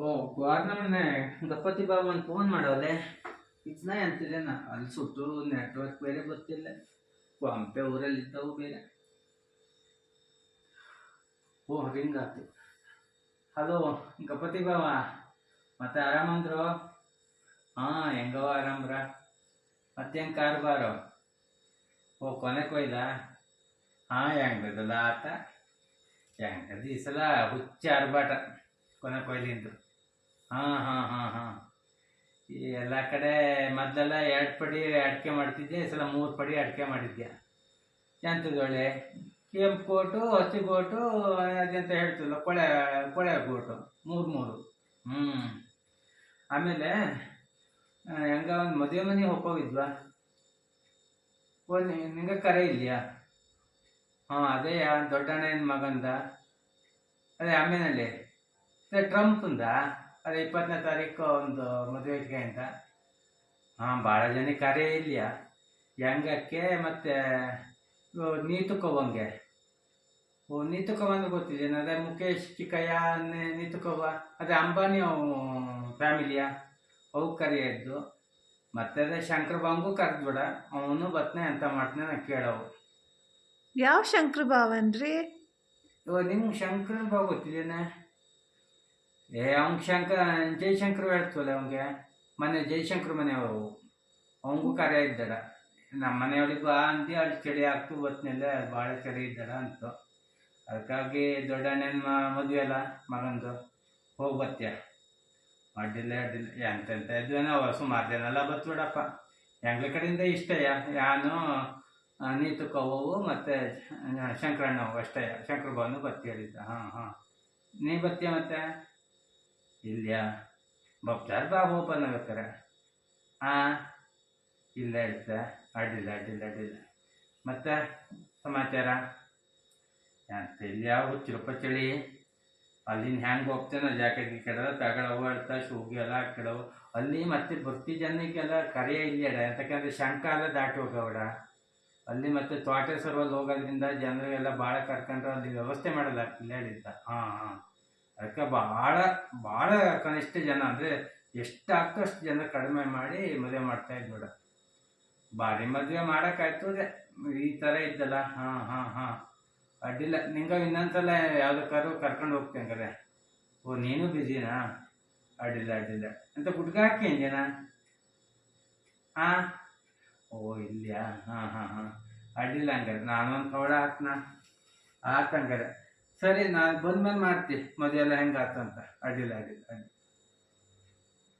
ಓ ಗಪತಿ ಬಾಬು ಒಂದು ಫೋನ್ ಮಾಡವಲೆ? ಇದನ್ನ ಅಂತಿದ್ದೇನ ಅಲ್ಲಿ ಸುಟ್ಟು ನೆಟ್ವರ್ಕ್ ಬೇರೆ ಗೊತ್ತಿಲ್ಲ. ಪಂಪೆ ಊರಲ್ಲಿ ಇದ್ದವು ಬೇರೆ. ಓ, ಹಿಂಗಾತು. ಹಲೋ ಗಪತಿ ಬಾವ ಮತ್ತೆ ಆರಾಮಂದ್ರು? ಹಾಂ ಹೆಂಗವ ಆರಾಮ್ರ. ಮತ್ತೆ ಹೆಂಗ್ ಕಾರ್ಬಾರು ಓ ಕೊನೆ ಕೊಯ್ದ ಹಾ ಹೆಂಗದಲ್ಲ ಆತ? ಹೆಂಗದ ಈ ಸಲ ಹುಚ್ಚ ಆರ್ಭಾಟ. ಕೊನೆ ಕೊಯ್ಲಿಂದು ಹಾ ಹಾ ಹಾ ಹಾ. ಈ ಎಲ್ಲ ಕಡೆ ಮೊದಲೆಲ್ಲ ಎರಡು ಪಡಿ ಅಡಿಕೆ ಮಾಡ್ತಿದ್ದೆ, ಈ ಸಲ ಮೂರು ಪಡಿ ಅಡಿಕೆ ಮಾಡಿದ್ದೆ. ಒಳ್ಳೆ? ಕೆಂಪು ಕೋಟು, ಹಸಿ ಕೋಟು, ಅದೆಂತ ಹೇಳ್ತಿಲ್ಲ ಕೊಳೆ ಕೊಳೆ ಕೋಟು, ಮೂರು ಮೂರು. ಹ್ಞೂ ಆಮೇಲೆ ಹೆಂಗ ಒಂದು ಮದುವೆ ಮನೆ ಹೋಗಿದ್ವಾ ನಿ- ನಿಂಗೆ ಕರೆ ಇದೆಯಾ ಹಾಂ, ಅದೇ ದೊಡ್ಡಣ್ಣನ ಮಗಂದ. ಅದೇ ಆಮೇಲೆ ಅದೇ ಟ್ರಂಪ್ಂದ? ಅದೇ ಇಪ್ಪತ್ತನೇ ತಾರೀಕು ಒಂದು ಮದುವೆ ಇಟ್ಕೆ ಅಂತ. ಹಾಂ ಭಾಳ ಜನ ಕರೆ ಇಲ್ಲ ಹೆಂಗಕ್ಕೆ ಮತ್ತು ನೀತುಕೋವಂಗೆ ಓ ನೀತುಕೋವ ಅಂತ ಗೊತ್ತಿದ್ದೇನೆ ಅದೇ ಮುಖೇಶ್ ಚಿಕ್ಕಯ್ಯ ನೀತುಕೋವ ಅದೇ ಅಂಬಾನಿ ಫ್ಯಾಮಿಲಿಯ? ಅವು ಕರೆಯದ್ದು ಮತ್ತೆ ಅದೇ ಶಂಕರ ಬಾಂಗು ಕರೆದ್ಬಿಡ ಅವನು ಬತ್ನೆ ಅಂತ ಮಾಡ್ತಾನೆ ನಾನು ಕೇಳವು. ಯಾವ ಶಂಕರ ಬಾಬನ್ರಿ ಇವಾಗ ನಿಮ್ಗೆ ಶಂಕರ ಬಾಬು ಗೊತ್ತಿದ್ದೇನೆ ಏ, ಅವ್ನ್ ಶಂಕ ಜಯಶಂಕರ್ ಹೇಳ್ತವಲ್ಲ ಅವಂಗೆ ಮನೆ ಜಯಶಂಕರ್ ಮನೆಯವರು. ಅವನಿಗೂ ಕರೆ ಇದ್ದಾರ. ನಮ್ಮ ಮನೆಯವಳಿಗೂ ಅಂದು ಅಲ್ಲಿ ಚಳಿ ಆಗ್ತು ಬತ್ನೆಲ್ಲ ಭಾಳ ಚಳಿ ಇದ್ದಾರ ಅಂತ. ಅದಕ್ಕಾಗಿ ದೊಡ್ಡಣ್ಣನ ಮದುವೆ ಅಲ್ಲ ಮಗಂದು? ಹೋಗಿ ಬತ್ಯ ಅಡ್ಡಿಲ್ಲ ಅಡ್ಡಿಲ್ಲ. ಎಂತೆಂತ ಇದ್ವೇನೋ ಸುಮಾರು ಜನ ಎಲ್ಲ ಬತ್ಬಿಡಪ್ಪ ಹೆಂಗ್ಳ ಕಡೆಯಿಂದ ಇಷ್ಟ ಯಾನು ನೀತು ಕವ್ವವು ಮತ್ತು ಶಂಕರಣ್ಣವು ಅಷ್ಟೇ ಶಂಕರ ಭವನು ಬತ್ತಿ ಹೇಳಿದ್ದ. ಹಾಂ ಹಾಂ. ನೀ ಬತ್ತೆ ಮತ್ತೆ? ಇಲ್ಯಾ? ಬಪ್ತಾರ ಬಾಬು ಓಪನ್ ಆಗತ್ತಾರ. ಹಾಂ ಇಲ್ಲ ಇಲ್ಲ ಅಡ್ಡಿಲ್ಲ ಅಡ್ಡಿಲ್ಲ ಅಡ್ಡಿಲ್ಲ. ಮತ್ತೆ ಸಮಾಚಾರ? ಅಂತ ಇಲ್ಲಿ ಯಾವ ಹುಚ್ಚಿರಪ್ಪ ಚಳಿ ಅಲ್ಲಿನ ಹೆಂಗೆ ಹೋಗ್ತೇನೆ? ಜಾಕೆಟ್ ಗಿಕೆಟ್ ತಗೊಳವು, ಅಳ್ತ, ಶೂಗಿ ಎಲ್ಲ ಹಾಕಿಡವು ಅಲ್ಲಿ ಮತ್ತೆ ಭಕ್ತಿ ಜನಕ್ಕೆಲ್ಲ ಕರೆಯೇ ಇಲ್ಲಡ ಯಾಕಂದ್ರೆ ಶಂಕ ಎಲ್ಲ ದಾಟಿ ಹೋಗವಡ ಅಲ್ಲಿ ಮತ್ತೆ ತೋಟ ಸರ್ವಲ್ಲಿ ಹೋಗೋದ್ರಿಂದ ಜನರಿಗೆಲ್ಲ ಭಾಳ ಕರ್ಕೊಂಡ್ರೆ ಅಲ್ಲಿ ವ್ಯವಸ್ಥೆ ಮಾಡಲ್ಲ ಇಲ್ಲ ಹೇಳಿದ್ದ. ಹಾಂ ಹಾಂ. ಅದಕ್ಕೆ ಭಾಳ ಭಾಳ ಕನಿಷ್ಠ ಜನ ಅಂದರೆ ಎಷ್ಟು ಅಷ್ಟು ಜನ ಕಡಿಮೆ ಮಾಡಿ ಮದುವೆ ಮಾಡ್ತಾ ಇದ್ದ ಭಾರಿ ಮದುವೆ ಮಾಡೋಕ್ಕಾಯ್ತು ಈ ಥರ ಇದ್ದಲ್ಲ. ಹಾಂ ಹಾಂ ಹಾಂ. ಅಡ್ಡಿಲ್ಲ. ನಿಂಗೆ ಇನ್ನೊಂದ್ಸಲ ಯಾವ್ದಕ್ಕಾದ್ರು ಕರ್ಕೊಂಡು ಹೋಗ್ತೇನೆ ಓ, ನೀನು ಬ್ಯುಸಿನಾ? ಅಡ್ಡಿಲ್ಲ ಅಡ್ಡಿಲ್ಲ. ಅಂತ ಗುಡ್ಗ ಹಾಕಿ ಜನ ಹಾಂ ಓ, ಇಲ್ಲಿಯಾ? ಹಾಂ ಹಾಂ ಹಾಂ. ಅಡ್ಡಿಲ್ಲ ಹಂಗಾರೆ. ನಾನೊಂದು ಕವಡ ಹಾಕ್ನ. ಹಾಕಂಗಾರೆ ಸರಿ ನಾನು ಬಂದ್ಮೇಲೆ ಮಾಡ್ತಿ ಮದುವೆ ಎಲ್ಲ ಹೆಂಗಾತಂತ ಅಡ್ಡಿಲ್ಲ ಅಡ್ಡಿಲ್ಲ ಅಡ್ಡಿಲ್ಲ